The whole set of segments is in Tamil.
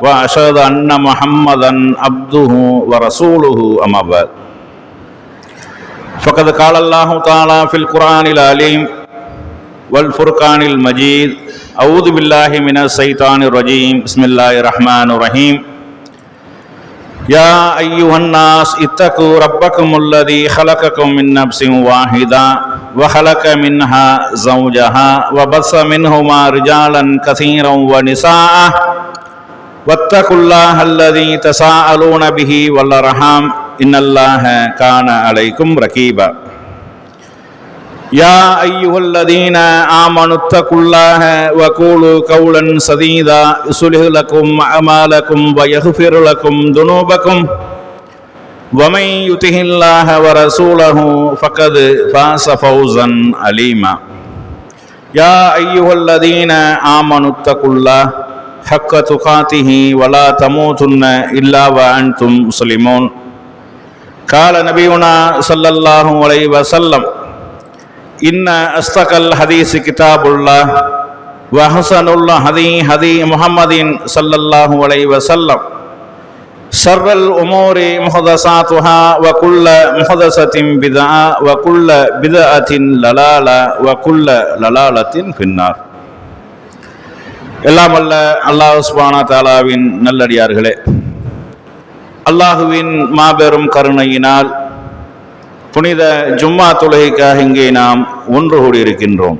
وأشهد أن محمدا عبده ورسوله، أما بعد. فقد قال الله تعالى في القرآن العليم والفرقان المجيد أعوذ بالله من الشيطان الرجيم، بسم الله الرحمن الرحيم. يا أيها الناس، اتقوا ربكم الذي خلقكم من نفس واحدة وخلق منها زوجها وبث منهما رجالا كثيرا ونساء. واتقوا الله الذي تساءلون به والأرحام إن الله كان عليكم رقيبا يا أيها الذين آمنوا اتقوا الله وقولوا قولا سديدا يصلح لكم أعمالكم ويغفر لكم ذنوبكم ومن يطع الله ورسوله فقد فاز فوزا عليما يا أيها الذين آمنوا اتقوا الله حق تقاته ولا تموتن إلا وأنتم مسلمون. قال نبينا صلى الله عليه وسلم إن أصدق الحديث كتاب الله وحسن الهدي هدي محمد صلى الله عليه وسلم. شر الأمور محدثاتها وكل محدثة بدعة وكل بدعة للالة وكل للالة في النار. எல்லாம் அல்ல அல்லாஹ் சுபானா தாலாவின் நல்லடியார்களே. அல்லாஹுவின் மாபெரும் கருணையினால் புனித ஜும்மா தொழுகைக்காக இங்கே நாம் ஒன்று கூடியிருக்கின்றோம்.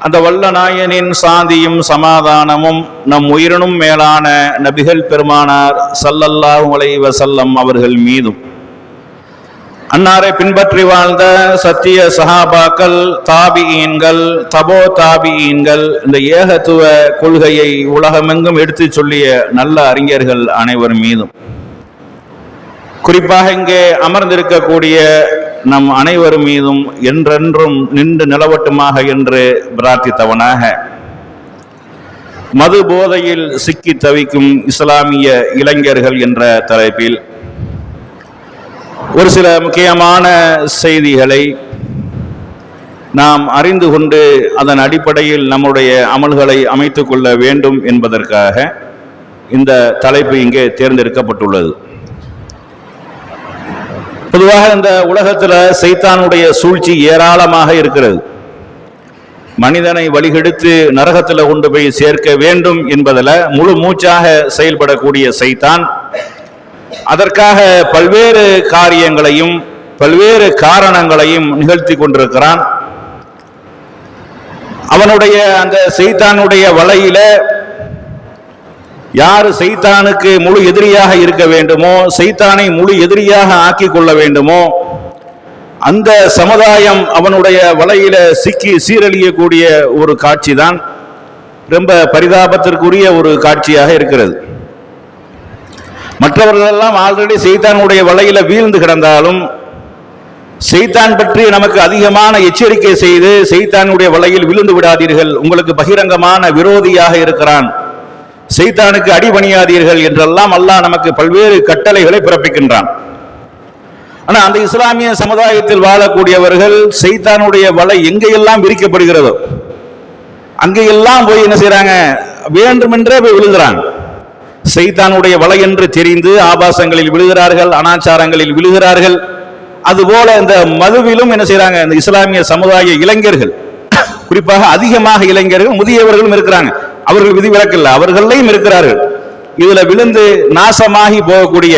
அந்த வல்ல நாயனின் சாந்தியும் சமாதானமும் நம் உயிரினும் மேலான நபிகள் பெருமானார் சல்லல்லாஹு அலைஹி வஸல்லம் அவர்கள் மீதும் அன்னாரை பின்பற்றி வாழ்ந்த சத்திய சஹாபாக்கள் தாபியீன்கள் தபோ தாபியீன்கள் இந்த ஏகத்துவ கொள்கையை உலகமெங்கும் எடுத்துச் சொல்லிய நல்ல அறிஞர்கள் அனைவர் மீதும். குறிப்பாக இங்கே அமர்ந்திருக்கக்கூடிய நம் அனைவர் மீதும் என்றென்றும் நின்று நிலவட்டுமாக என்று பிரார்த்தித்தவனாக. மது போதையில் சிக்கி தவிக்கும் இஸ்லாமிய இளைஞர்கள் என்ற தலைப்பில் ஒரு சில முக்கியமான செய்திகளை நாம் அறிந்து கொண்டு அதன் அடிப்படையில் நம்முடைய அமல்களை அமைத்துக் கொள்ள வேண்டும் என்பதற்காக இந்த தலைப்பு இங்கே தேர்ந்தெடுக்கப்பட்டுள்ளது. பொதுவாக இந்த உலகத்தில் சைத்தானுடைய சூழ்ச்சி ஏராளமாக இருக்கிறது. மனிதனை வழிகெடுத்து நரகத்தில் கொண்டு போய் சேர்க்க வேண்டும் என்பதில் முழு மூச்சாக செயல்படக்கூடிய சைத்தான் அதற்காக பல்வேறு காரியங்களையும் பல்வேறு காரணங்களையும் நிகழ்த்தி கொண்டிருக்கிறான். அவனுடைய அந்த செய்தானுடைய வலையில யார் செய்தானுக்கு முழு எதிரியாக இருக்க வேண்டுமோ செய்தானை முழு எதிரியாக ஆக்கி கொள்ள வேண்டுமோ அந்த சமுதாயம் அவனுடைய வலையில சிக்கி சீரழியக்கூடிய ஒரு காட்சி தான் ரொம்ப பரிதாபத்திற்குரிய ஒரு காட்சியாக இருக்கிறது. மற்றவர்களெல்லாம் ஆல்ரெடி செய்தானுடைய வலையில வீழ்ந்து கிடந்தாலும் செய்தான் பற்றி நமக்கு அதிகமான எச்சரிக்கை செய்து செய்தானுடைய வலையில் விழுந்து விடாதீர்கள். உங்களுக்கு பகிரங்கமான விரோதியாக இருக்கிறான். செய்தானுக்கு அடிபணியாதீர்கள் என்றெல்லாம் அல்லாஹ் நமக்கு பல்வேறு கட்டளைகளை பிறப்பிக்கின்றான். ஆனால் அந்த இஸ்லாமிய சமுதாயத்தில் வாழக்கூடியவர்கள் செய்தானுடைய வலை எங்கெல்லாம் விரிக்கப்படுகிறதோ அங்கெல்லாம் போய் என்ன செய்யறாங்க வேண்டுமென்றே போய் விழுகிறான் செய்தானுடைய வலை என்று தெரிந்து ஆபாசங்களில் விழுகிறார்கள் அனாச்சாரங்களில் விழுகிறார்கள். அதுபோல இந்த மதுவிலும் என்ன செய்யறாங்க இந்த இஸ்லாமிய சமுதாய இளைஞர்கள் குறிப்பாக அதிகமாக இளைஞர்கள் முதியவர்களும் இருக்கிறாங்க. அவர்கள் விதிவிலக்கில்லை அவர்களையும் இருக்கிறார்கள். இதுல விழுந்து நாசமாகி போகக்கூடிய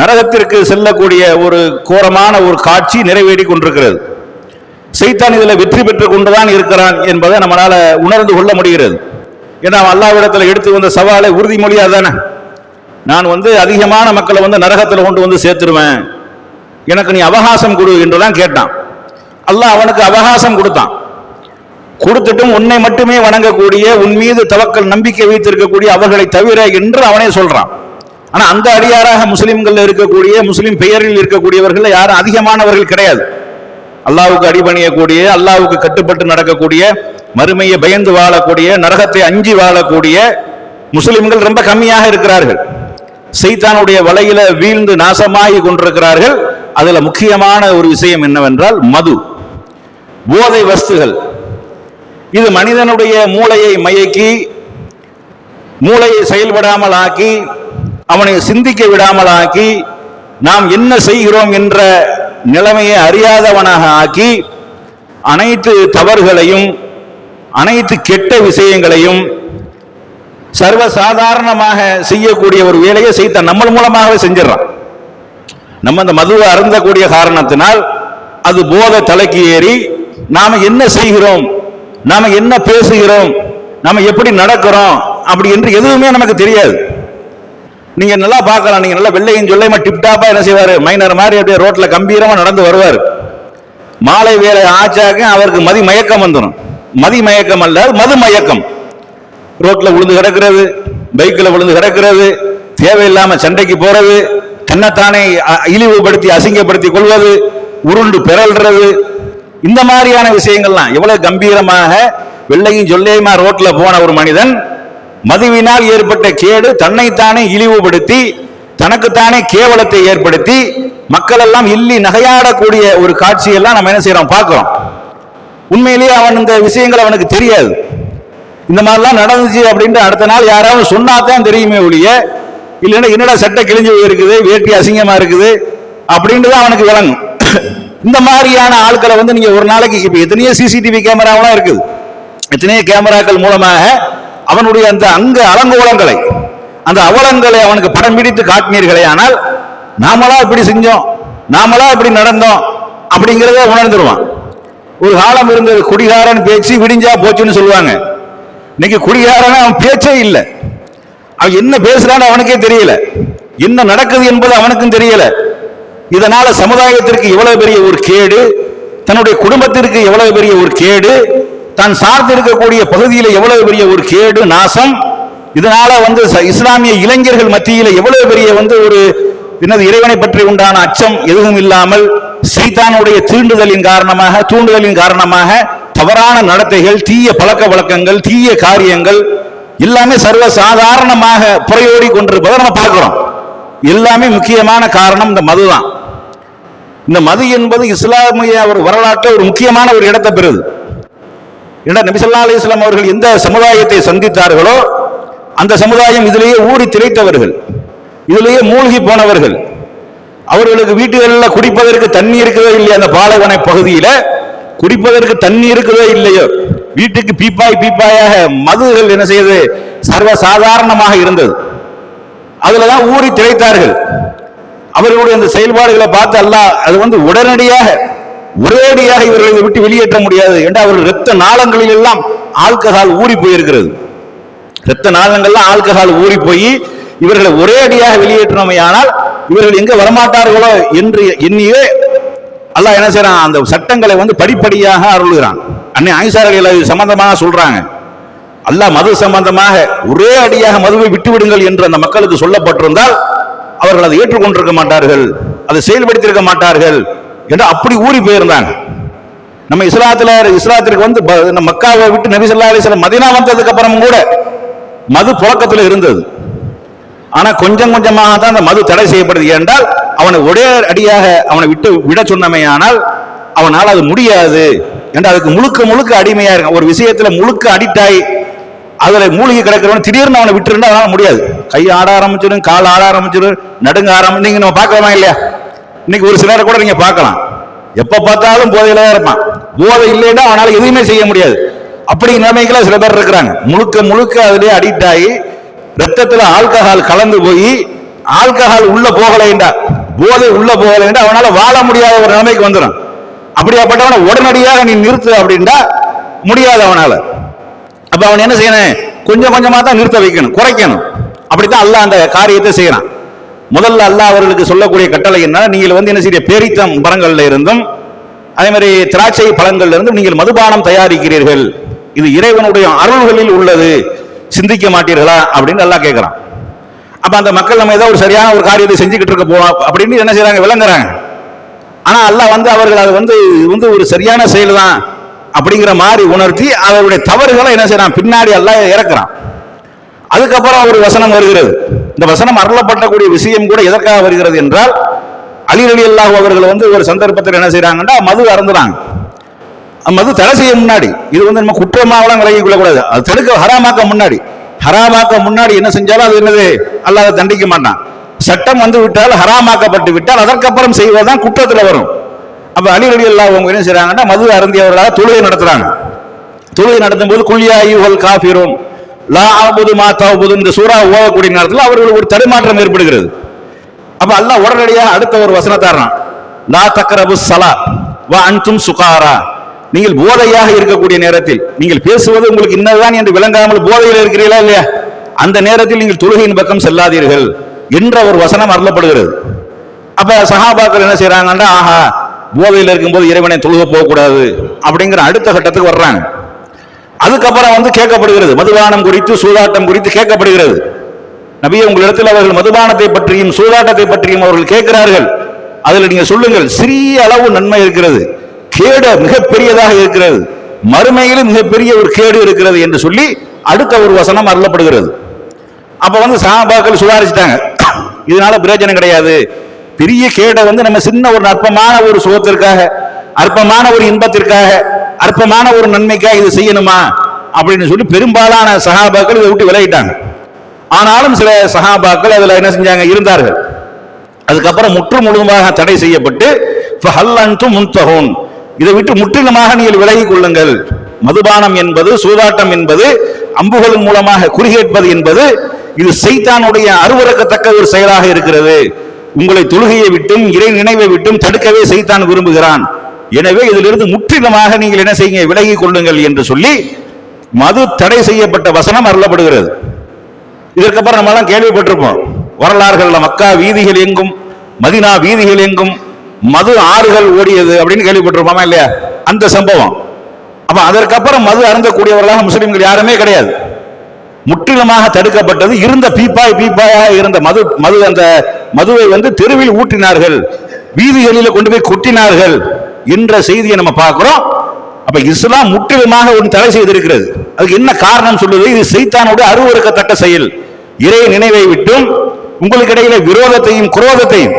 நரகத்திற்கு செல்லக்கூடிய ஒரு கோரமான ஒரு காட்சி நிறைவேறி கொண்டிருக்கிறது. செய்தான் இதுல வெற்றி பெற்றுக் கொண்டுதான் இருக்கிறான் என்பதை நம்மளால உணர்ந்து கொள்ள முடிகிறது. ஏன்னா அல்லாவிடத்தில் எடுத்து வந்த சவாலை உறுதிமொழியாக தானே. நான் வந்து அதிகமான மக்களை வந்து நரகத்தில் கொண்டு வந்து சேர்த்துருவேன். எனக்கு நீ அவகாசம் கொடு என்றுதான் கேட்டான். அல்லாஹ் அவனுக்கு அவகாசம் கொடுத்தான். கொடுத்துட்டும் உன்னை மட்டுமே வணங்கக்கூடிய உன் மீது தவக்கல் நம்பிக்கை வைத்திருக்கக்கூடிய அவர்களை தவிர என்று அவனே சொல்றான். ஆனா அந்த அடியாராக முஸ்லிம்கள் இருக்கக்கூடிய முஸ்லிம் பெயரில் இருக்கக்கூடியவர்கள் யாரும் அதிகமானவர்கள் கிடையாது. அல்லாவுக்கு அடிபணியக்கூடிய அல்லாவுக்கு கட்டுப்பட்டு நடக்கக்கூடிய மறுமையை பயந்து வாழக்கூடிய நரகத்தை அஞ்சி வாழக்கூடிய முஸ்லிம்கள் ரொம்ப கம்மியாக இருக்கிறார்கள். சைத்தானுடைய வலையில வீழ்ந்து நாசமாகி கொண்டிருக்கிறார்கள். அதுல முக்கியமான ஒரு விஷயம் என்னவென்றால் மது. போதை வஸ்துகள். இது மனிதனுடைய மூளையை மயக்கி மூளையை செயல்படாமல் ஆக்கி அவனை சிந்திக்க விடாமல் ஆக்கி நாம் என்ன செய்கிறோம் என்ற நிலைமையை அறியாதவனாக ஆக்கி அனைத்து தவறுகளையும் அனைத்து கெட்ட விஷயங்களையும் சர்வ சாதாரணமாக செய்யக்கூடிய ஒரு வேலையை செய்த நம்ம மூலமாகவே செஞ்சிடறான். நம்ம அந்த மதுவை அருந்தக்கூடிய காரணத்தினால் அது போதை தலைக்கு ஏறி நாம் என்ன செய்கிறோம்? நாம் என்ன பேசுகிறோம்? நாம் எப்படி நடக்கிறோம்? அப்படி என்று எதுவுமே நமக்கு தெரியாது. நீங்க நல்லா பார்க்கலாம். நீங்க நல்லா வெள்ளையும் சொல்லையுமா டிப்டாப்பா என்ன செய்வாரு? மைனர் மாதிரி அப்படியே ரோட்ல கம்பீரமா நடந்து வருவார். மாலை வேலை ஆச்சாக்க அவருக்கு மதி மயக்கம் வந்துடும் மதிமயக்கம் அல்ல மது மயக்கம் ரோட்ல விழுந்து கிடக்கிறது பைக்கில் விழுந்து கிடக்கிறது தேவையில்லாம சண்டைக்கு போறது தன்னைத்தானே இழிவுபடுத்தி அசிங்கப்படுத்தி கொள்வது உருண்டு பிறல்றது. இந்த மாதிரியான விஷயங்கள்லாம் எவ்வளவு கம்பீரமாக வெள்ளையும் சொல்லையுமா ரோட்ல போன ஒரு மனிதன் மதுவினால் ஏற்பட்ட கேடு தன்னைத்தானே இழிவுபடுத்தி தனக்குத்தானே கேவலத்தை ஏற்படுத்தி மக்கள் எல்லாம் இல்லி நகையாடக்கூடிய ஒரு காட்சியெல்லாம் நம்ம என்ன செய்யறோம் பார்க்கிறோம். உண்மையிலேயே அவன் இந்த விஷயங்கள் அவனுக்கு தெரியாது. இந்த மாதிரிலாம் நடந்துச்சு அப்படின்ட்டு அடுத்த நாள் யாராவது சொன்னாதான் தெரியுமே ஒழிய இல்லைன்னா என்னடா சட்டை கிழிஞ்சு போயிருக்குது வேட்டி அசிங்கமா இருக்குது அப்படின்ட்டு தான் அவனுக்கு விளங்கும். இந்த மாதிரியான ஆட்களை வந்து நீங்க ஒரு நாளைக்கு இப்ப எத்தனையோ சிசிடிவி கேமராவெல்லாம் இருக்குது. எத்தனையோ கேமராக்கள் மூலமாக அவனுடைய அந்த அங்க அலங்கோலங்களை அந்த அவலங்களை அவனுக்கு படம் பிடித்து காட்டினீர்களே ஆனால் நாமளா இப்படி செஞ்சோம் நாமளா இப்படி நடந்தோம் அப்படிங்கிறத உணர்ந்துருவான். ஒரு காலம் இருந்தது. குடிகாரன் பேச்சு விடிஞ்சா போச்சுன்னு சொல்லுவாங்க. இன்னைக்கு குடிகாரன் அவன் பேச்சே இல்லை. அவன் என்ன பேசுறான்னு அவனுக்கே தெரியல. என்ன நடக்குது என்பது அவனுக்கும் தெரியல. இதனால சமுதாயத்திற்கு இவ்வளவு பெரிய ஒரு கேடு தன்னுடைய குடும்பத்திற்கு எவ்வளவு பெரிய ஒரு கேடு தான் சார்ந்து இருக்கக்கூடிய பகுதியில் எவ்வளவு பெரிய ஒரு கேடு நாசம். இதனால வந்து ச- இஸ்லாமிய இளைஞர்கள் மத்தியில் எவ்வளவு பெரிய வந்து ஒரு என்னது இறைவனை பற்றி உண்டான அச்சம் எதுவும் இல்லாமல் சீதானுடைய தீண்டுதலின் காரணமாக தூண்டுதலின் காரணமாக தவறான நடத்தைகள் தீய பழக்க வழக்கங்கள் தீய காரியங்கள் எல்லாமே சர்வ சாதாரணமாக புறையோடி கொண்டிருப்பதை நம்ம பார்க்கிறோம். எல்லாமே முக்கியமான காரணம் இந்த மதுதான் இந்த மது என்பது இஸ்லாமிய ஒரு வரலாற்றில் ஒரு முக்கியமான ஒரு இடத்தை பெறுது. ஏன்னா நபிசல்லா அலிஸ்லாம் அவர்கள் எந்த சமுதாயத்தை சந்தித்தார்களோ அந்த சமுதாயம் இதிலேயே ஊறி திளைத்தவர்கள். இதிலேயே மூழ்கி போனவர்கள். அவர்களுக்கு வீட்டுகளில் குடிப்பதற்கு தண்ணி இருக்குதோ இல்லையா அந்த பாலைவன பகுதியில? குடிப்பதற்கு தண்ணி இருக்குதோ இல்லையோ? வீட்டுக்கு பீப்பாய் பீப்பாயாக மதுகள் என்ன செய்யுது சர்வ சாதாரணமாக இருந்தது. அதுலதான் ஊறி திளைத்தார்கள். அவர்களுடைய அந்த செயல்பாடுகளை பார்த்து அல்லாஹ் அது வந்து உடனடியாக ஒரேடியாக இவர்களை விட்டு வெளியேற்ற முடியாது என்று அவர்கள் இரத்த நாளங்களில் எல்லாம் ஆல்கஹால் ஊறி போயிருக்கிறது. இரத்த நாளங்கள்லாம் ஆல்கஹால் ஊறி போய் இவர்களை ஒரே அடியாக வெளியேற்றினமையானால் இவர்கள் எங்க வரமாட்டார்களோ என்று எண்ணியே அல்லாஹ் என்ன செய்யறான் அந்த சட்டங்களை வந்து படிப்படியாக அருளுகிறான். அன்னை ஆயிசாரர்கள் சம்பந்தமாக சொல்றாங்க. அல்லாஹ் மது சம்பந்தமாக ஒரே அடியாக மதுவை விட்டுவிடுங்கள் என்று அந்த மக்களுக்கு சொல்லப்பட்டிருந்தால் அவர்கள் அதை ஏற்றுக்கொண்டிருக்க மாட்டார்கள் அதை செயல்படுத்தியிருக்க மாட்டார்கள் என்று அப்படி ஊறி போயிருந்தாங்க. நம்ம இஸ்லாத்துல இஸ்லாத்திற்கு வந்து ப- நம்ம மக்காவை விட்டு நபி சொல்லா அலிஸ்லாம் மதினா வந்ததுக்கு அப்புறமும் கூட மது புழக்கத்தில் இருந்தது. ஆனா கொஞ்சம் கொஞ்சமாக தான் அந்த மது தடை செய்யப்படுது. என்றால் அவனை ஒரே அடியாக அவனை விட்டு விட சொன்னமையானால் அவனால் அது முடியாது. என்று அதுக்கு முழுக்க முழுக்க அடிமையா இருக்கும் ஒரு விஷயத்துல முழுக்க அடிக்ட் ஆகி அதுல மூலிகை கிடக்கிறவன் திடீர்னு அவனை விட்டுருந்தா அதனால முடியாது. கை ஆட ஆரம்பிச்சிடும் கால் ஆட ஆரம்பிச்சிடும் நடுங்க ஆரம்பி நீங்க நம்ம பார்க்கலாமா இல்லையா? இன்னைக்கு ஒரு சிலரை கூட நீங்க பார்க்கலாம். எப்ப பார்த்தாலும் போதையில தான் இருப்பான். போதை இல்லைன்னா அவனால எதுவுமே செய்ய முடியாது. அப்படி நிலைமைகளை சில பேர் இருக்கிறாங்க. முழுக்க முழுக்க அதுலேயே அடிக்ட் ஆகி ரத்தத்துல ஆல்கஹால் கலந்து போய் ஆல்கஹால் உள்ள போகலைண்டா போதை உள்ள போகலைண்டா அவனால வாழ முடியாத ஒரு நிலைமைக்கு வந்துடும் அப்படியாப்பட்டவனை உடனடியாக நீ நிறுத்து அப்படின்டா முடியாது அவனால. அப்ப அவன் என்ன செய்யணும்? கொஞ்சம் கொஞ்சமா தான் நிறுத்த வைக்கணும் குறைக்கணும். அப்படித்தான் அல்லாஹ் அந்த காரியத்தை செய்யறான். முதல்ல அல்லாஹ் அவர்களுக்கு சொல்லக்கூடிய கட்டளை என்ன நீங்கள் வந்து என்ன செய்ய பேரித்தம் மரங்கள்ல இருந்தும் அதே மாதிரி திராட்சை பழங்கள்ல இருந்தும் நீங்கள் மதுபானம் தயாரிக்கிறீர்கள். இது இறைவனுடைய அருள்களில் உள்ளது. சிந்திக்க மாட்டீர்களா அப்படின்னு நல்லா கேட்குறான் அப்போ அந்த மக்கள் நம்ம ஏதோ ஒரு சரியான ஒரு காரியத்தை செஞ்சுக்கிட்டு இருக்க போவோம் அப்படின்னு என்ன செய்கிறாங்க விளங்குறாங்க. ஆனால் அல்லாஹ் வந்து அவர்கள் அது வந்து வந்து ஒரு சரியான செயல் தான் அப்படிங்கிற மாதிரி உணர்த்தி அவருடைய தவறுகளை என்ன செய்யறான் பின்னாடி எல்லாம் இறக்குறான். அதுக்கப்புறம் ஒரு வசனம் வருகிறது. இந்த வசனம் அருளப்பட்டக்கூடிய விஷயம் கூட எதற்காக வருகிறது என்றால் அலி அல்லாஹ் அவர்கள் வந்து ஒரு சந்தர்ப்பத்தில் என்ன செய்கிறாங்கன்னா மது அறந்துறாங்க மது தடை செய்ய முன்னாடி இது வந்து நம்ம குற்றமாவெல்லாம் விலகி கொள்ளக்கூடாது அது தடுக்க ஹராமாக்க முன்னாடி. ஹராமாக்க முன்னாடி என்ன செஞ்சாலும் அது என்னது? அல்லாஹ் தண்டிக்க மாட்டான். சட்டம் வந்து விட்டால் ஹராமாக்கப்பட்டு விட்டால் அதற்கப்புறம் செய்வதுதான் குற்றத்தில் வரும். அப்போ அலி அலி அல்லாஹ் அவங்க என்ன செய்கிறாங்கன்னா மது அருந்தியவர்களாக தொழுகை நடத்துகிறாங்க தொழுகை நடத்தும் போது குல்யா காஃபிரும் லா ஆபுது மா தாபுது இந்த சூறா ஓகக்கூடிய நேரத்தில் அவர்களுக்கு ஒரு தடுமாற்றம் ஏற்படுகிறது. அப்போ அல்லாஹ் உடனடியாக அடுத்த ஒரு வசனத்தாரான் லா தக்கரபு சலா வா அன்தும் சுகாரா. நீங்கள் போதையாக இருக்கக்கூடிய நேரத்தில் நீங்கள் பேசுவது உங்களுக்கு இன்னதுதான் என்று விளங்காமல் போதையில் இருக்கிறீர்களா இல்லையா? அந்த நேரத்தில் நீங்கள் தொழுகையின் பக்கம் செல்லாதீர்கள் என்ற ஒரு வசனம் அருளப்படுகிறது. அப்ப சஹாபாக்கள் என்ன செய்யறாங்கன்னா ஆஹா போதையில் இருக்கும்போது இறைவனை தொழுக போகக்கூடாது அப்படிங்கிற அடுத்த கட்டத்துக்கு வர்றாங்க. அதுக்கப்புறம் வந்து கேட்கப்படுகிறது மதுபானம் குறித்து சூதாட்டம் குறித்து கேட்கப்படுகிறது. நபியே உங்களிடத்தில் அவர்கள் மதுபானத்தை பற்றியும் சூதாட்டத்தை பற்றியும் அவர்கள் கேட்கிறார்கள். அதில் நீங்க சொல்லுங்கள் சிறிய அளவு நன்மை இருக்கிறது. கேடு மிகப்பெரியதாக இருக்கிறது. மறுமையிலும் மிகப்பெரிய ஒரு கேடு இருக்கிறது என்று சொல்லி அடுத்த ஒரு வசனம் அருளப்படுகிறது. அப்ப வந்து சாபாக்கள் சுதாரிச்சிட்டாங்க இதனால பிரயோஜனம் கிடையாது. பெரிய கேடை வந்து நம்ம சின்ன ஒரு அற்பமான ஒரு சுகத்திற்காக அற்பமான ஒரு இன்பத்திற்காக அற்பமான ஒரு நன்மைக்காக இது செய்யணுமா? அப்படின்னு சொல்லி பெரும்பாலான சகாபாக்கள் இதை விட்டு விலகிட்டாங்க. ஆனாலும் சில சகாபாக்கள் அதில் என்ன செஞ்சாங்க? இருந்தார்கள். அதுக்கப்புறம் முற்று முழுதுமாக தடை செய்யப்பட்டு ஃபஹல்லன்தும் முன்தஹூன். இதை விட்டு முற்றிலுமாக நீங்கள் விலகிக் கொள்ளுங்கள். மதுபானம் என்பது சூதாட்டம் என்பது அம்புகளின் மூலமாக குறிகேட்பது என்பது இது செய்தானுடைய அருவருக்கத்தக்க ஒரு செயலாக இருக்கிறது. உங்களை தொழுகையை விட்டும் இறை நினைவை விட்டும் தடுக்கவே செய்தான் விரும்புகிறான். எனவே இதிலிருந்து முற்றிலுமாக நீங்கள் என்ன செய்யுங்க விலகிக் கொள்ளுங்கள் என்று சொல்லி மது தடை செய்யப்பட்ட வசனம் அருளப்படுகிறது. இதற்கப்புறம் நம்ம எல்லாம் கேள்விப்பட்டிருப்போம். வரலாறுகள்ல மக்கா வீதிகள் எங்கும் மதினா வீதிகள் எங்கும் மது ஆறுகள் ஓடியது அப்படின்னு கேள்விப்பட்டிருப்போமா இல்லையா? அந்த சம்பவம். அப்ப அதற்கப்புறம் மது அருந்தக்கூடியவர்களாக முஸ்லிம்கள் யாருமே கிடையாது. முற்றிலுமாக தடுக்கப்பட்டது. இருந்த பீப்பாய் பீப்பாயாக இருந்த மது மது அந்த மதுவை வந்து தெருவில் ஊற்றினார்கள். வீதிகளில் கொண்டு போய் கொட்டினார்கள். என்ற செய்தியை நம்ம பார்க்கிறோம். அப்ப இஸ்லாம் முற்றிலுமாக ஒன்று தடை செய்திருக்கிறது. அதுக்கு என்ன காரணம் சொல்லுது? இது செய்தானோட அருவறுக்கத்தக்க செயல். இறை நினைவை விட்டும் உங்களுக்கு இடையில விரோதத்தையும் குரோதத்தையும்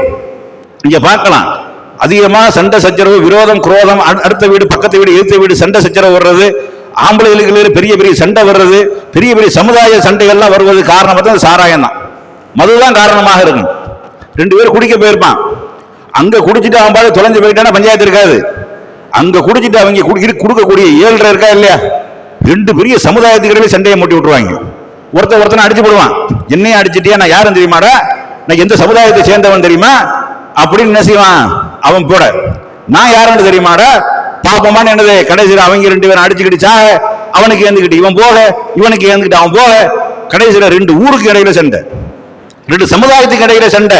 இங்க பார்க்கலாம். அதிகமாக சண்டை சச்சரவு விரோதம் குரோதம் அடுத்த வீடு பக்கத்து வீடு எதிர்த்த வீடு சண்டை சச்சரவு வர்றது ஆம்பளைகளுக்கு பெரிய பெரிய சண்டை வர்றது பெரிய பெரிய சமுதாய சண்டைகள்லாம் வருவது காரணம் பார்த்தா சாராயம் தான். மதுதான் காரணமாக இருக்கும். ரெண்டு பேரும் குடிக்க போயிருப்பான். அங்கே குடிச்சிட்டு அவன் பாட்டு தொலைஞ்சு போயிட்டானா பஞ்சாயத்து இருக்காது. அங்கே குடிச்சிட்டு அவங்க குடி- கொடுக்கக்கூடிய ஏழ்ரை இருக்கா இல்லையா? ரெண்டு பெரிய சமுதாயத்துக்கிடையே சண்டையை மூட்டி விட்டுருவாங்க. ஒருத்தன் ஒருத்தனை அடிச்சு போடுவான். என்னையும் அடிச்சிட்டியா? நான் யாரும் தெரியுமாடா? நான் எந்த சமுதாயத்தை சேர்ந்தவன் தெரியுமா? அப்படின்னு என்ன செய்வான்? அவன் கூட. நான் யாருன்னு தெரியுமாடா? பாப்பமான என்னது? கடைசியில் அவங்க ரெண்டு பேரும் அடிச்சுக்கிட்டுச்சா அவனுக்கு ஏந்துக்கிட்டு இவன் போக இவனுக்கு ஏந்துக்கிட்டு அவன் போக. கடைசியில் ரெண்டு ஊருக்கு இடையில சண்டை. ரெண்டு சமுதாயத்துக்கு இடையில சண்டை.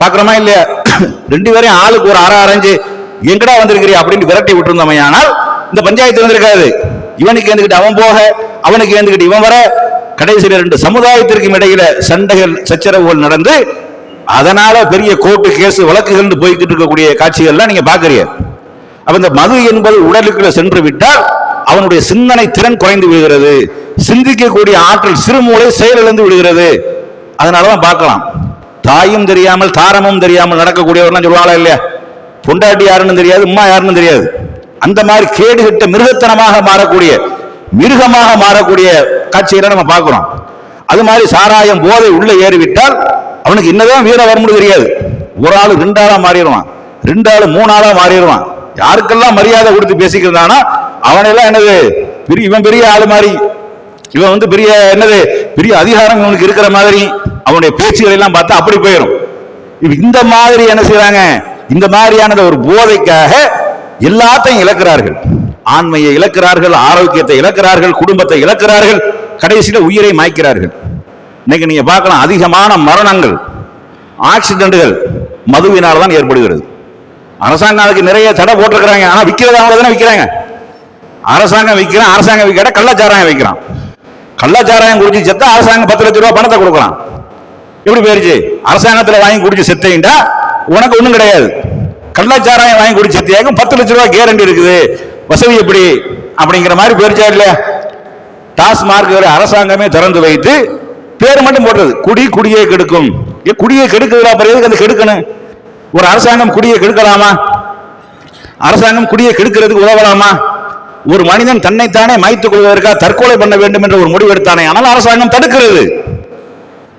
பாக்குறோமா இல்லையா? ரெண்டு பேரையும் ஆளுக்கு ஒரு அரை அரைஞ்சு எங்கடா வந்திருக்கிறீ அப்படின்னு விரட்டி விட்டுருந்தோம் ஆனால் இந்த பஞ்சாயத்து வந்திருக்காது. இவனுக்கு ஏந்துக்கிட்டு அவன் போக அவனுக்கு ஏந்துக்கிட்டு இவன் வர. கடைசியில் ரெண்டு சமுதாயத்திற்கும் இடையில சண்டைகள் சச்சரவுகள் நடந்து அதனால பெரிய கோர்ட்டு கேஸ் வழக்குகள் போய்கிட்டு இருக்கக்கூடிய காட்சிகள்லாம் நீங்க பாக்குறீங்க அப்ப இந்த மது என்பது உடலுக்குள்ள சென்று விட்டால் அவனுடைய சிந்தனை திறன் குறைந்து விடுகிறது. சிந்திக்கக்கூடிய ஆற்றல் சிறுமூளை செயலிழந்து விடுகிறது. அதனாலதான் பார்க்கலாம். தாயும் தெரியாமல் தாரமும் தெரியாமல் நடக்கக்கூடியவர்லாம் சொல்லுவாங்களா இல்லையா? பொண்டாட்டி யாருன்னு தெரியாது உம்மா யாருன்னு தெரியாது. அந்த மாதிரி கேடுகட்ட மிருகத்தனமாக மாறக்கூடிய மிருகமாக மாறக்கூடிய காட்சிகளை நம்ம பார்க்கிறோம். அது மாதிரி சாராயம் போதை உள்ள ஏறிவிட்டால் அவனுக்கு என்னதான் வீர வரமுன்னு தெரியாது. ஒரு ஆள் ரெண்டு ஆளா மாறிடுவான். ரெண்டு ஆளு மூணு ஆளா மாறிடுவான். யாருக்கெல்லாம் மரியாதை கொடுத்து பேசிக்கிறானா அவனெல்லாம் என்னது பெரிய இவன் பெரிய ஆள் மாதிரி இவன் வந்து பெரிய என்னது பெரிய அதிகாரம் இவனுக்கு இருக்கிற மாதிரி. அவனுடைய பேச்சுகளை எல்லாம் பார்த்தா அப்படி போயிடும் இந்த மாதிரி என்ன செய்யறாங்க இந்த மாதிரியான ஒரு போதைக்காக எல்லாத்தையும் இழக்கிறார்கள். ஆண்மையை இழக்கிறார்கள் ஆரோக்கியத்தை இழக்கிறார்கள் குடும்பத்தை இழக்கிறார்கள் கடைசியில் உயிரை மாய்க்கிறார்கள். இன்னைக்கு நீங்க பார்க்கலாம் அதிகமான மரணங்கள் ஆக்சிடென்ட்கள் மதுவினால் தான் ஏற்படுகிறது. அரசாங்கம் அதுக்கு நிறைய தடை போட்டிருக்கிறாங்க. ஆனா விற்கிறது அவங்க தானே விற்கிறாங்க அரசாங்கம் விற்கிறான் அரசாங்கம் விற்கிற கள்ளச்சாராயம் விற்கிறான் கள்ளச்சாராயம் குடிச்சு செத்தா அரசாங்கம் பத்து லட்ச ரூபா பணத்தை கொடுக்குறான் எப்படி போயிருச்சு? அரசாங்கத்தில் வாங்கி குடிச்சு செத்தீண்டா உனக்கு ஒன்றும் கிடையாது. கள்ளச்சாராயம் வாங்கி குடிச்சு செத்தியாக்கும் பத்து லட்ச ரூபாய் கேரண்டி இருக்குது. வசதி எப்படி? அப்படிங்கிற மாதிரி போயிருச்சா இல்லையா? டாஸ்மார்க் அரசாங்கமே திறந்து வைத்து பேர் மட்டும் போடுறது. குடி குடியை கெடுக்கும். ஏ, குடியை கெடுக்குதுடா பிறகு எதுக்கு அந்த கெடுக்கணும்? ஒரு அரசாங்கம் குடியை கெடுக்கலாமா? அரசாங்கம் குடியை கெடுக்கிறதுக்கு உதவலாமா? ஒரு மனிதன் தன்னைத்தானே மாய்த்துக் கொள்வதற்காக தற்கொலை பண்ண வேண்டும் என்ற ஒரு முடிவு எடுத்தானே ஆனால் அரசாங்கம் தடுக்கிறது.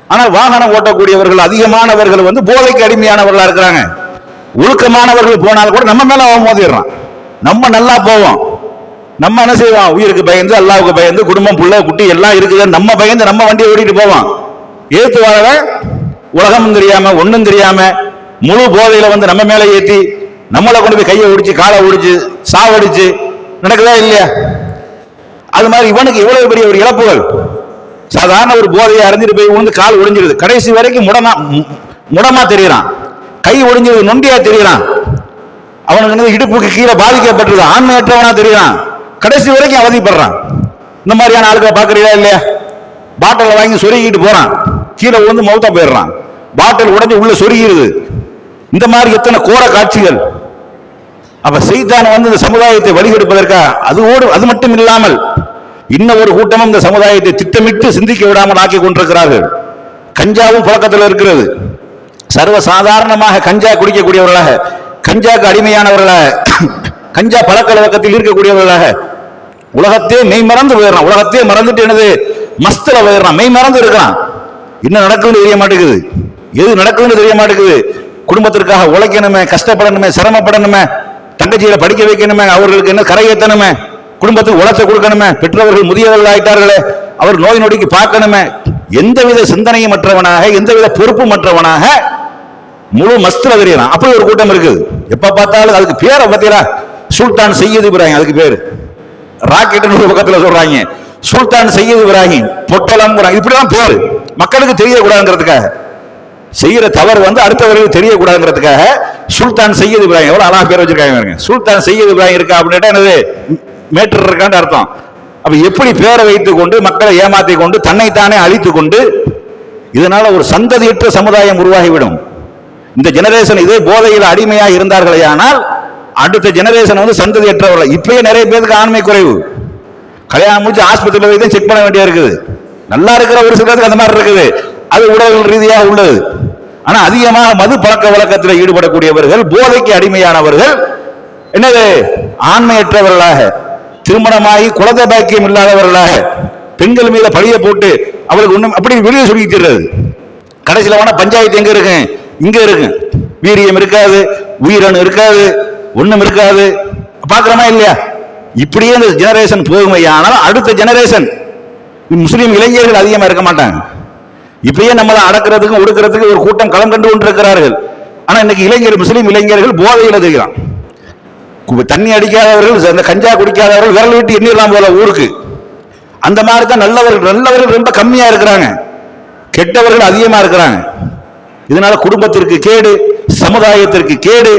ஆனால் வாகனம் ஓட்டக்கூடியவர்கள் அதிகமானவர்கள் வந்து போதைக்கு அடிமையானவர்களா இருக்கிறாங்க. ஒழுக்கமானவர்கள் போனால் கூட நம்ம மேல அவன் மோதிடுறான் நம்ம நல்லா போவோம். நம்ம என்ன செய்வோம்? உயிருக்கு பயந்து அல்லாவுக்கு பயந்து குடும்பம் புள்ள குட்டி எல்லாம் இருக்குது. நம்ம பயந்து நம்ம வண்டியை ஓடிட்டு போவோம். ஏத்து வாழவன் உலகமும் தெரியாம ஒன்றும் தெரியாம முழு போதையில வந்து நம்ம மேல ஏத்தி நம்மளை கொண்டு போய் கையை ஒடிச்சு காலை ஒடிச்சு சாவடிச்சு நடக்குதா இல்லையா? அது மாதிரி இவனுக்கு இவ்வளவு பெரிய ஒரு இழப்புகள். சாதாரண ஒரு போதையை அறிஞ்சிட்டு போய் விழுந்து கால் ஒடிஞ்சிருது கடைசி வரைக்கும் முடமா மு- முடமா தெரியறான். கை ஒடிஞ்சது நொண்டியா தெரியறான். அவனுக்கு இடுப்புக்கு கீழே பாதிக்கப்பட்டிருக்கு ஆண்மையற்றவனா தெரியறான். கடைசி வரைக்கும் அவதிப்படுறான். இந்த மாதிரியான ஆளுகளை பார்க்குறீங்களா இல்லையா? பாட்டில் வாங்கி சொருகிட்டு போகிறான் கீழே விழுந்து மௌத்தா போயிடுறான். பாட்டில் உடஞ்சி உள்ள சொருகிடுது இந்த மாதிரி எத்தனை கோர காட்சிகள். அப்போ செய்தான் வந்து இந்த சமுதாயத்தை வழிகெடுப்பதற்காக அதுவோடு அது மட்டும் இல்லாமல் இன்னும் ஒரு கூட்டமும் இந்த சமுதாயத்தை திட்டமிட்டு சிந்திக்க விடாமல் ஆக்கி கொண்டிருக்கிறார்கள். கஞ்சாவும் புழக்கத்தில் இருக்கிறது. சர்வ சாதாரணமாக கஞ்சா குடிக்கக்கூடியவர்களாக கஞ்சாக்கு அடிமையானவர்களாக கஞ்சா பழக்கவழக்கத்தில் இருக்கக்கூடியவர்களாக உலகத்தையே மெய் மறந்து போயிடுறான். உலகத்தையே மறந்துட்டு என்னது? மஸ்துல போயிடுறான். மெய் மறந்து இருக்கிறான். என்ன நடக்குதுன்னு தெரிய மாட்டேங்குது. எது நடக்குதுன்னு தெரிய மாட்டேங்குது. குடும்பத்திற்காக உழைக்கணுமே கஷ்டப்படணுமே சிரமப்படணுமே தங்கச்சியில படிக்க வைக்கணுமே அவர்களுக்கு என்ன கரையேற்றணுமே குடும்பத்துக்கு உழைச்ச கொடுக்கணுமே பெற்றவர்கள் முதியவர்கள் ஆயிட்டார்களே அவர் நோய் நொடிக்கு பார்க்கணுமே எந்தவித சிந்தனையும் மற்றவனாக எந்தவித பொறுப்பும் மற்றவனாக முழு மஸ்துல தெரியலாம் அப்படி ஒரு கூட்டம் இருக்குது. எப்ப பார்த்தாலும் அதுக்கு பேரை பார்த்தீங்களா சுல்தான் செய்யது இப்ராஹிம் அதுக்கு பேர். ராக்கெட்னு ஒரு பக்கத்தில் சொல்றாங்க. சுல்தான் செய்யது இப்ராஹிம் பொட்டலம் இப்படிலாம் பேர். மக்களுக்கு தெரியக்கூடாதுங்கிறதுக்காக. செய்யற தவறு வந்து அடுத்தவர்களுக்கு தெரியக்கூடாதுங்கிறதுக்காக சுல்தான் செய்யது இப்ராஹிம். எவ்வளோ அழகாக பேர் வச்சிருக்காங்க சுல்தான் செய்யது இப்ராஹிம் இருக்கா அப்படின்னா என்னது? மேட்டர் இருக்கான்னு அர்த்தம். அப்ப எப்படி பேரை வைத்து கொண்டு மக்களை ஏமாத்தி கொண்டு தன்னைத்தானே அழித்து கொண்டு இதனால ஒரு சந்ததியற்ற சமுதாயம் உருவாகிவிடும். இந்த ஜெனரேஷன் இதே போதையில் அடிமையாக இருந்தார்களே ஆனால் அடுத்த ஜெனரேஷன் வந்து சந்ததியற்றவர்கள். இப்பயே நிறைய பேருக்கு ஆண்மை குறைவு. கல்யாணம் முடிச்சு ஆஸ்பத்திரியில் போய் தான் செக் பண்ண வேண்டியா இருக்குது. நல்லா இருக்கிற ஒரு சிலருக்கு அந்த மாதிரி இருக்குது. அது உடல் ரீதியாக உள்ளது. ஆனால் அதிகமாக மது பழக்க வழக்கத்தில் ஈடுபடக்கூடியவர்கள் போதைக்கு அடிமையானவர்கள் என்னது? ஆண்மையற்றவர்களாக திருமணமாகி குழந்தை பாக்கியம் இல்லாதவர்களாக பெண்கள் மீத பழிய போட்டு அவளுக்கு ஒன்றும் அப்படி வெளியே சொல்லிக்கிறது கடைசியில் போனா பஞ்சாயத்து எங்கே இருக்கு? இங்கே இருக்கு. வீரியம் இருக்காது உயிரணு இருக்காது. ஒண்ணும் இருக்காது. பார்க்குறோமா இல்லையா? இப்படியே இந்த ஜெனரேஷன் போகுமையானால் அடுத்த ஜெனரேஷன் முஸ்லீம் இளைஞர்கள் அதிகமா இருக்க மாட்டாங்க. இப்பயே நம்மளை அடக்கிறதுக்கும் ஒடுக்கிறதுக்கு ஒரு கூட்டம் களம் கண்டு கொண்டிருக்கிறார்கள். ஆனா இன்னைக்கு இளைஞர் முஸ்லீம் இளைஞர்கள் போதையில் தெரிகிறான் தண்ணி அடிக்காதவர்கள் அந்த கஞ்சா குடிக்காதவர்கள் விரல் விட்டு எண்ணிடலாம் போல ஊருக்கு. அந்த மாதிரி தான் நல்லவர்கள் நல்லவர்கள் ரொம்ப கம்மியா இருக்கிறாங்க. கெட்டவர்கள் அதிகமா இருக்கிறாங்க. இதனால குடும்பத்திற்கு கேடு சமுதாயத்திற்கு கேடு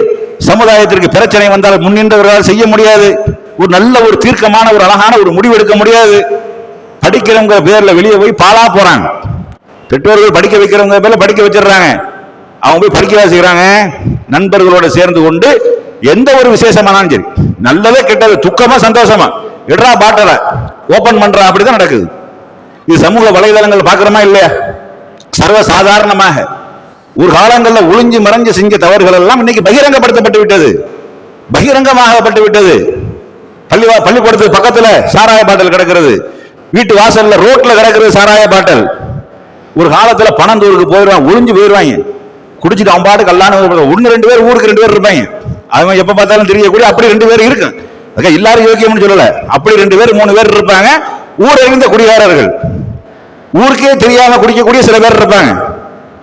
சமுதாயத்திற்கு பிரச்சனை வந்தால் முன்னின்றவர்களால் செய்ய முடியாது. ஒரு நல்ல ஒரு தீர்க்கமான ஒரு அழகான ஒரு முடிவு எடுக்க முடியாது. படிக்கிறவங்க பேரில் வெளியே போய் பாலா போறாங்க. பெற்றோர்கள் படிக்க வைக்கிறவங்க பேரில் படிக்க வச்சிடுறாங்க. அவங்க போய் படிக்க செய்கிறாங்க நண்பர்களோட சேர்ந்து கொண்டு எந்த ஒரு விசேஷமானாலும் சரி நல்லதே கெட்டது துக்கமா சந்தோஷமா எடுறா பாட்டல ஓபன் பண்றா அப்படிதான் நடக்குது. இது சமூக வலைதளங்கள் பார்க்கிறோமா இல்லையா? சர்வ சாதாரணமாக ஒரு காலங்களில் ஒளிஞ்சு மறைஞ்சு செஞ்ச தவறுகள் எல்லாம் இன்னைக்கு பகிரங்கப்படுத்தப்பட்டு விட்டது. பகிரங்கமாகப்பட்டு விட்டது பள்ளி பள்ளிக்கூடத்துக்கு பக்கத்தில் சாராய பாட்டல் கிடக்கிறது. வீட்டு வாசல்ல ரோட்ல கிடக்கிறது சாராய பாட்டல். ஒரு காலத்துல பணந்தூருக்கு போயிடுவான் ஒளிஞ்சு போயிடுவாங்க குடிச்சிட்டு அவன் பாட்டு கல்லான ஒன்று ரெண்டு பேர் ஊருக்கு ரெண்டு பேர் இருப்பாங்க. அவன் எப்போ பார்த்தாலும் தெரியக்கூடிய அப்படி ரெண்டு பேர் இருக்கும். அதுக்காக எல்லாரும் யோக்கியம்னு சொல்லலை. அப்படி ரெண்டு பேர் மூணு பேர் இருப்பாங்க. ஊரில் இருந்த குடிகாரர்கள். ஊருக்கே தெரியாம குடிக்கக்கூடிய சில பேர் இருப்பாங்க.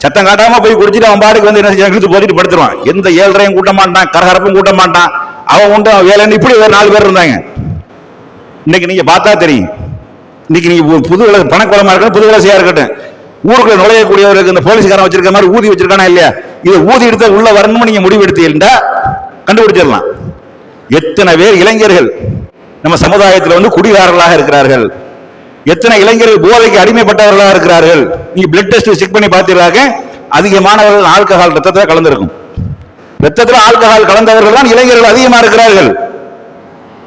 சத்தம் காட்டாம போய் குடிச்சிட்டு அவன் பாட்டுக்கு வந்து என்ன செய்ய இழுத்து போட்டுட்டு படுத்துருவான். எந்த ஏழரையும் கூட்ட மாட்டான் கரகரப்பும் கூட்ட மாட்டான். அவன் உண்டு அவன் வேலைன்னு இப்படி ஒரு நாலு பேர் இருந்தாங்க. இன்னைக்கு நீங்க பார்த்தா தெரியும். இன்னைக்கு நீங்க புது விலை பணக்குளமா இருக்கட்டும் புது விலைசையா இருக்கட்டும். ஊருக்குள்ள நுழையக்கூடியவருக்கு இந்த போலீஸ்காரன் வச்சிருக்க மாதிரி ஊதி வச்சிருக்கானா இல்லையா? இதை ஊதி எடுத்தா உள்ள வரணும்னு நீங்க முடிவெடுத்தீங்கன்னா கண்டுபிடிச்சிடலாம். எத்தனை பேர் இளைஞர்கள் நம்ம சமுதாயத்தில் வந்து குடிகாரர்களாக இருக்கிறார்கள். எத்தனை இளைஞர்கள் போதைக்கு அடிமைப்பட்டவர்களாக இருக்கிறார்கள்? நீங்க பிளட் டெஸ்ட் செக் பண்ணி பார்த்தீர்களாக? அதிகமானவர்கள் ஆல்கஹால் ரத்தத்தில் கலந்திருக்கும். ரத்தத்தில் ஆல்கஹால் கலந்தவர்கள் தான் இளைஞர்கள் அதிகமாக இருக்கிறார்கள்.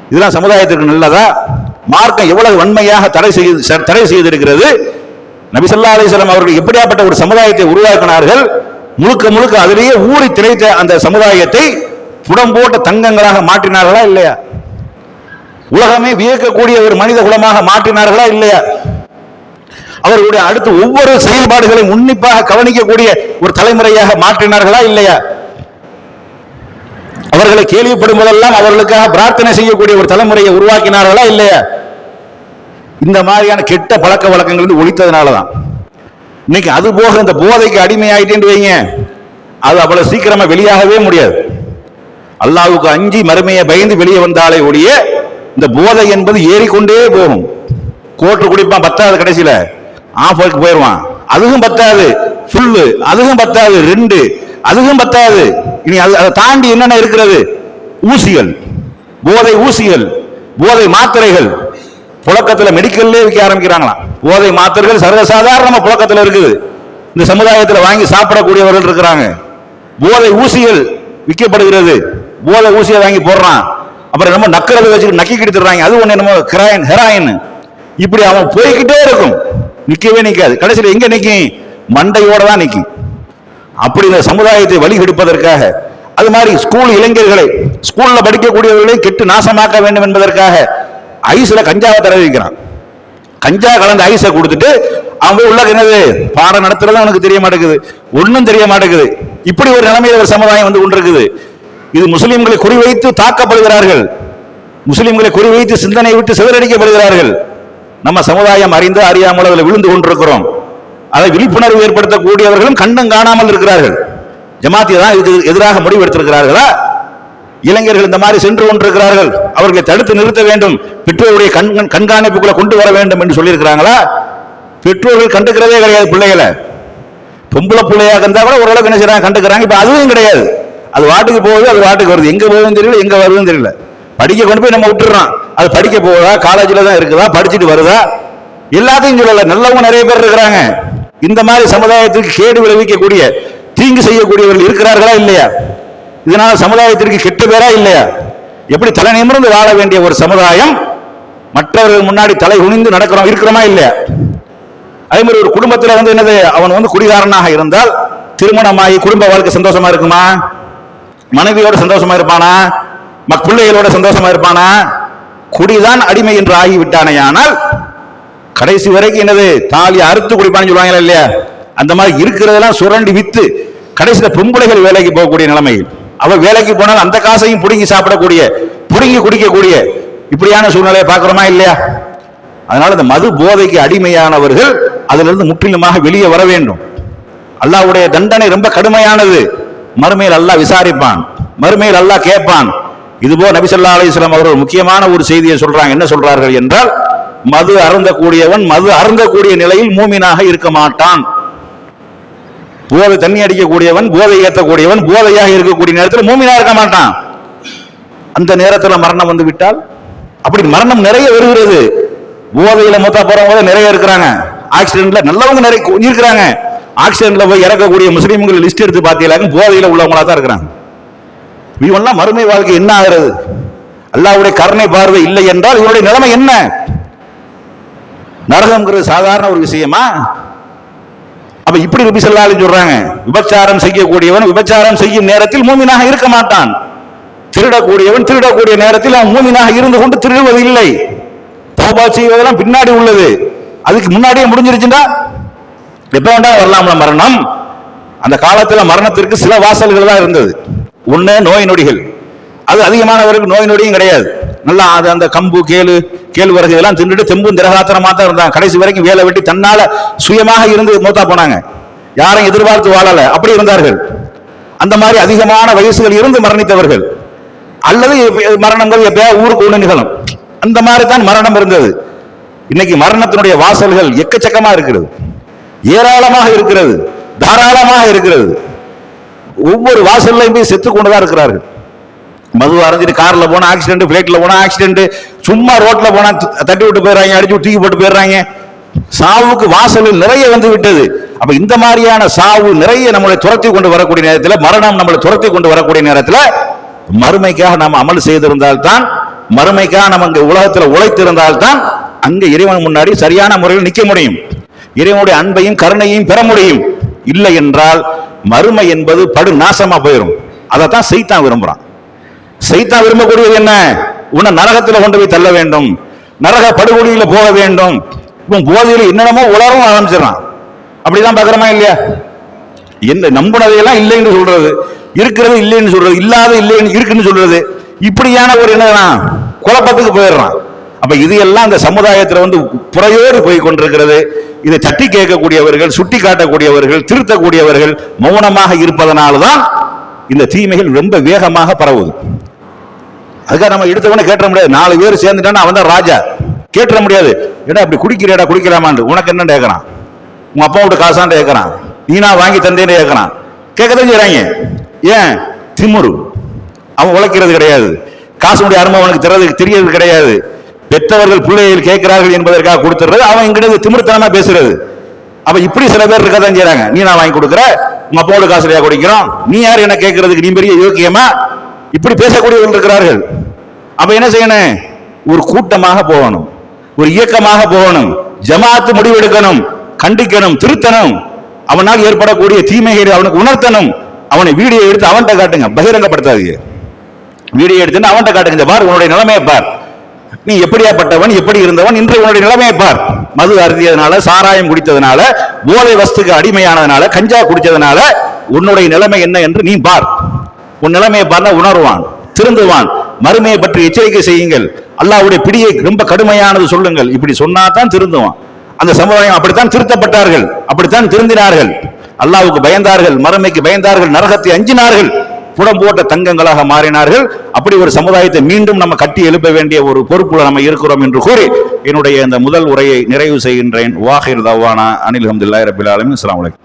இதெல்லாம் சமுதாயத்திற்கு நல்லதா? மார்க்கம் எவ்வளவு வன்மையாக தடை செய்து ச- தடை செய்திருக்கிறது? நபி அலிஸ்லாம் அவர்கள் எப்படியாப்பட்ட ஒரு சமுதாயத்தை உருவாக்கினார்கள்? முழுக்க முழுக்க அதிலேயே ஊறி திளைத்த அந்த சமுதாயத்தை புடம் போட்ட தங்கங்களாக மாற்றினார்களா இல்லையா? உலகமே வியக்கக்கூடிய ஒரு மனித குலமாக மாற்றினார்களா இல்லையா? அவர்களுடைய அடுத்து ஒவ்வொரு செயல்பாடுகளையும் உன்னிப்பாக கவனிக்கக்கூடிய ஒரு தலைமுறையாக மாற்றினார்களா இல்லையா? அவர்களை கேள்விப்படும் போதெல்லாம் அவர்களுக்காக பிரார்த்தனை செய்யக்கூடிய ஒரு தலைமுறையை உருவாக்கினார்களா இல்லையா? இந்த மாதிரியான கெட்ட பழக்க வழக்கங்கள் வந்து ஒழித்ததுனாலதான். இன்னைக்கு அது போக இந்த போதைக்கு அடிமையாயிட்டேன்னு வைங்க. அது அவ்வளவு சீக்கிரமா வெளியாகவே முடியாது. அல்லாவுக்கு அஞ்சி மறுமையை பயந்து வெளியே வந்தாலே ஒழிய இந்த போதை என்பது ஏறிக்கொண்டே போகும். கோட்டு குடிப்பான் பத்தாவது கடைசியில. ஆஃபருக்கு போயிடுவான் அதுவும் பத்தாது. ஃபுல்லு அதுவும் பத்தாது. ரெண்டு அதுவும் பத்தாது. இனி அது அதை தாண்டி என்னென்ன இருக்கிறது? ஊசிகள். போதை ஊசிகள். போதை மாத்திரைகள். புழக்கத்தில் மெடிக்கல்லே விற்க ஆரம்பிக்கிறாங்களாம். போதை மாத்திரைகள் சர்வசாதாரணமா புழக்கத்தில் இருக்குது. இந்த சமுதாயத்தில் வாங்கி சாப்பிடக்கூடியவர்கள் இருக்கிறாங்க. போதை ஊசிகள் விற்கப்படுகிறது. போதை ஊசியை வாங்கி போடுறான். அப்புறம் நம்ம நக்கிறத வச்சுட்டு நக்கி கிடுத்துறாங்க அது ஒண்ணு என்னமோ கிராயின் ஹெராயின் இப்படி அவன் போய்கிட்டே இருக்கும். நிக்கவே நிக்காது. கடைசியில் எங்க நிக்கும் மண்டையோட தான் நிக்கும் அப்படி இந்த சமுதாயத்தை வழி கெடுப்பதற்காக அது மாதிரி ஸ்கூல் இளைஞர்களை ஸ்கூல்ல படிக்கக்கூடியவர்களை கெட்டு நாசமாக்க வேண்டும் என்பதற்காக ஐஸ்ல கஞ்சாவை தர வைக்கிறான். கஞ்சா கலந்த ஐஸை கொடுத்துட்டு அவங்க உள்ள என்னது? பாடம் நடத்துறது அவனுக்கு தெரிய மாட்டேங்குது. ஒன்றும் தெரிய மாட்டேங்குது. இப்படி ஒரு நிலைமையில ஒரு சமுதாயம் வந்து கொண்டிருக்குது. இது முஸ்லிம்களை குறிவைத்து தாக்கப்படுகிறார்கள். முஸ்லிம்களை குறிவைத்து சிந்தனை விட்டு சிதறடிக்கப்படுகிறார்கள். நம்ம சமுதாயம் அறிந்து அறியாமல் அதில் விழுந்து கொண்டிருக்கிறோம். அதை விழிப்புணர்வு ஏற்படுத்தக்கூடியவர்களும் கண்டம் காணாமல் இருக்கிறார்கள். ஜமாத்தி தான் இதுக்கு எதிராக முடிவெடுத்திருக்கிறார்களா? இளைஞர்கள் இந்த மாதிரி சென்று கொண்டிருக்கிறார்கள். அவர்களை தடுத்து நிறுத்த வேண்டும். பெற்றோருடைய கண் கண்காணிப்புக்குள்ள கொண்டு வர வேண்டும் என்று சொல்லியிருக்கிறாங்களா? பெற்றோர்கள் கண்டுக்கிறதே கிடையாது பிள்ளைகளை. பொம்பளை பிள்ளையாக இருந்தால் கூட ஓரளவுக்கு என்ன செய்யறாங்க கண்டுக்கிறாங்க. இப்போ அதுவும் கிடையாது. அது வாட்டுக்கு போகுது அது வாட்டுக்கு வருது. எங்கே போகுதுன்னு தெரியல எங்கே வருதுன்னு தெரியல. படிக்க கொண்டு போய் நம்ம விட்டுறோம் அது படிக்க போகுதா காலேஜில் தான் இருக்குதா படிச்சுட்டு வருதா? எல்லாத்தையும் சொல்லலை. நல்லவங்க நிறைய பேர் இருக்கிறாங்க. இந்த மாதிரி சமுதாயத்திற்கு கேடு விளைவிக்கக்கூடிய தீங்கு செய்யக்கூடியவர்கள் இருக்கிறார்களா இல்லையா? இதனால சமுதாயத்திற்கு கெட்ட பேரா இல்லையா? எப்படி தலை நிமிர்ந்து வாழ வேண்டிய ஒரு சமுதாயம்? மற்றவர்கள் முன்னாடி தலை குனிந்து நடக்கிறோம் இருக்கிறோமா இல்லையா? அதே மாதிரி ஒரு குடும்பத்தில் வந்து என்னது அவன் வந்து குடிகாரனாக இருந்தால் திருமணமாகி குடும்ப வாழ்க்கை சந்தோஷமா இருக்குமா? மனைவியோட சந்தோஷமா இருப்பானா? மக் பிள்ளைகளோட சந்தோஷமா இருப்பானா? குடிதான் அடிமை என்று ஆகிவிட்டானே ஆனால் கடைசி வரைக்கும் என்னது? தாலி அறுத்து குடிப்பான்னு சொல்லுவாங்களா இல்லையா? அந்த மாதிரி இருக்கிறதெல்லாம் சுரண்டி வித்து கடைசியில் பொம்பளைகள் வேலைக்கு போகக்கூடிய நிலைமை. அவள் வேலைக்கு போனால் அந்த காசையும் பிடுங்கி சாப்பிடக்கூடிய புடுங்கி குடிக்கக்கூடிய இப்படியான சூழ்நிலையை பார்க்குறோமா இல்லையா? அதனால இந்த மது போதைக்கு அடிமையானவர்கள் அதிலிருந்து முற்றிலுமாக வெளியே வர வேண்டும். அல்லாவுடைய தண்டனை ரொம்ப கடுமையானது. மறுமையில் அல்லாஹ் விசாரிப்பான். மறுமையில் அல்லாஹ் கேட்பான். இதுபோ நபிசல்லா அலிஸ்லாம் அவர்கள் முக்கியமான ஒரு செய்தியை சொல்றாங்க. என்ன சொல்றார்கள் என்றால் மது அருந்தக்கூடியவன் மது அருந்தக்கூடிய நிலையில் மூமினாக இருக்க மாட்டான். போதை தண்ணி அடிக்கக்கூடியவன் போதை ஏற்றக்கூடியவன் போதையாக இருக்கக்கூடிய நேரத்தில் மூமினா இருக்க மாட்டான். அந்த நேரத்தில் மரணம் வந்து விட்டால் அப்படி மரணம் நிறைய வருகிறது. போதையில மொத்த போறவங்க நிறைய இருக்கிறாங்க. ஆக்சிடென்ட்ல நல்லவங்க நிறைய இருக்கிறாங்க. ஆக்சிடென்ட்ல போய் இறக்கக்கூடிய முஸ்லீம்கள் லிஸ்ட் எடுத்து பார்த்தீங்களாக்க போதையில் உள்ளவங்களா தான் இருக்கிறாங்க. இவெல்லாம் மறுமை வாழ்க்கை என்ன ஆகிறது? அல்லாவுடைய கருணை பார்வை இல்லை என்றால் இவருடைய நிலைமை என்ன? நரகம்ங்கிறது சாதாரண ஒரு விஷயமா? அப்ப இப்படி நபி ஸல்லல்லாஹு சொல்றாங்க. விபச்சாரம் செய்யக்கூடியவன் விபச்சாரம் செய்யும் நேரத்தில் மூமினாக இருக்க மாட்டான். திருடக்கூடியவன் திருடக்கூடிய நேரத்தில் அவன் மூமினாக இருந்து கொண்டு திருடுவது இல்லை செய்வதெல்லாம் பின்னாடி உள்ளது. அதுக்கு முன்னாடியே முடிஞ்சிருச்சுண்டா எப்ப வேண்டாம் வரலாம்ல மரணம். அந்த காலத்துல மரணத்திற்கு சில வாசல்கள் தான் இருந்தது. ஒன்று நோய் நொடிகள். அது அதிகமானவருக்கு நோய் நொடியும் கிடையாது. நல்லா அது அந்த கம்பு கேளு கேழ்வரகு இதெல்லாம் தின்றுட்டு தெம்பும் திரகாத்திரமாக தான் இருந்தாங்க. கடைசி வரைக்கும் வேலை வெட்டி தன்னால சுயமாக இருந்து மூத்தா போனாங்க. யாரும் எதிர்பார்த்து வாழலை. அப்படி இருந்தார்கள். அந்த மாதிரி அதிகமான வயசுகள் இருந்து மரணித்தவர்கள். அல்லது மரணங்கள் எப்பயா ஊருக்கு ஒன்று நிகழும். அந்த மாதிரி தான் மரணம் இருந்தது. இன்னைக்கு மரணத்தினுடைய வாசல்கள் எக்கச்சக்கமா இருக்கிறது. ஏராளமாக இருக்கிறது. தாராளமாக இருக்கிறது. ஒவ்வொரு வாசல்லையும் போய் செத்து கொண்டுதான் இருக்கிறார்கள். மது அரைஞ்சிட்டு காரில் போனால் ஆக்சிடென்ட் பிளைட்ல போனால் ஆக்சிடென்ட் சும்மா ரோட்டில் போனால் தட்டி விட்டு போயிடுறாங்க அடிச்சு தூக்கி போட்டு போயிடுறாங்க. சாவுக்கு வாசலில் நிறைய வந்து விட்டது. அப்ப இந்த மாதிரியான சாவு நிறைய நம்மளை துரத்தி கொண்டு வரக்கூடிய நேரத்தில் மரணம் நம்மளை துரத்தி கொண்டு வரக்கூடிய நேரத்தில் மறுமைக்காக நாம் அமல் செய்திருந்தால்தான் மறுமைக்காக நம்ம இந்த உலகத்தில் உழைத்திருந்தால்தான் அங்கே இறைவன் முன்னாடி சரியான முறையில் நிற்க முடியும். இறைவனுடைய அன்பையும் கருணையும் பெற முடியும். இல்லை என்றால் மறுமை என்பது படு நாசமா போயிடும் அதைத்தான் செய்தான் விரும்புகிறான் சைத்தான் விரும்பக்கூடியது என்ன? உன்னை நரகத்தில் கொண்டு போய் தள்ள வேண்டும். நரக படுகொலியில் போக வேண்டும். இவன் போதையில் என்னென்னமோ உலகம் ஆரம்பிச்சிடறான். அப்படிதான் பார்க்குறமா இல்லையா? என்ன நம்புனதையெல்லாம் இல்லைன்னு சொல்றது இருக்கிறது இல்லைன்னு சொல்றது இல்லாத இல்லைன்னு இருக்குன்னு சொல்றது இப்படியான ஒரு என்ன குழப்பத்துக்கு போயிடுறான். அப்ப இது எல்லாம் அந்த சமுதாயத்தில் வந்து புறையோடு போய் கொண்டிருக்கிறது. இதை தட்டி கேட்கக்கூடியவர்கள் சுட்டி காட்டக்கூடியவர்கள் திருத்தக்கூடியவர்கள் மௌனமாக இருப்பதனால்தான் இந்த தீமைகள் ரொம்ப வேகமாக பரவுது. அதுக்காக நம்ம எடுத்தவன கேட்ட முடியாது. நாலு பேர் சேர்ந்துட்டானா அவன் தான் ராஜா. கேட்டுற முடியாது. ஏடா அப்படி குடிக்கிறேடா குடிக்கலாமான்னு உனக்கு என்ன கேட்கறான் உங்க அப்பாவோட காசான்னு கேட்கறான் நீனா வாங்கி தந்தேன்னு? கேட்கறான் கேட்கதான் செய்றாங்க. ஏன்? திமுரு. அவன் உழைக்கிறது கிடையாது. காசுடைய அருமை அவனுக்கு தெரியறது தெரியறது கிடையாது. பெற்றவர்கள் பிள்ளைகள் கேட்கிறார்கள் என்பதற்காக கொடுத்துறது அவன் இங்கிட்ட திமிர்த்தனமா பேசுறது. அப்ப இப்படி சில பேர் இருக்கதான் செய்யறாங்க நீ நான் வாங்கி கொடுக்குற? உங்க அப்பாவோட காசுலையா குடிக்கிறோம்? நீ யார் என்ன கேட்கறதுக்கு? நீ பெரிய யோக்கியமா? இப்படி பேசக்கூடியவர்கள் இருக்கிறார்கள். அப்ப என்ன செய்யணும்? ஒரு கூட்டமாக போகணும். ஒரு இயக்கமாக போகணும். ஜமாத்து முடிவெடுக்கணும். கண்டிக்கணும். திருத்தணும். அவனால் ஏற்படக்கூடிய தீமைகளை அவனுக்கு உணர்த்தணும். அவனை வீடியோ எடுத்து அவன்கிட்ட காட்டுங்க. பகிரங்கப்படுத்தாதீங்க. வீடியோ எடுத்து அவன்கிட்ட காட்டுங்க. இந்த பார் உன்னுடைய நிலைமையை பார். நீ எப்படியாப்பட்டவன் எப்படி இருந்தவன் இன்று உன்னுடைய நிலைமையை பார். மது அருந்தியதுனால சாராயம் குடித்ததுனால போதை வஸ்துக்கு அடிமையானதுனால கஞ்சா குடித்ததுனால உன்னுடைய நிலைமை என்ன என்று நீ பார். உன் நிலைமையை பார்த்தா உணர்வான் திருந்துவான். மறுமையை பற்றி எச்சரிக்கை செய்யுங்கள். அல்லாஹ்வுடைய பிடியை ரொம்ப கடுமையானது சொல்லுங்கள். இப்படி சொன்னா தான் திருந்துவான். அந்த சமுதாயம் அப்படித்தான் திருத்தப்பட்டார்கள். அப்படித்தான் திருந்தினார்கள். அல்லாவுக்கு பயந்தார்கள் மறுமைக்கு பயந்தார்கள் நரகத்தை அஞ்சினார்கள். புடம் போட்ட தங்கங்களாக மாறினார்கள். அப்படி ஒரு சமுதாயத்தை மீண்டும் நம்ம கட்டி எழுப்ப வேண்டிய ஒரு பொறுப்புல நம்ம இருக்கிறோம் என்று கூறி என்னுடைய இந்த முதல் உரையை நிறைவு செய்கின்றேன். வாஹிர் தவானா. அனில் அஹமதுல்லா ரபில் ஆலமின். அஸ்லாம் வலைக்கம்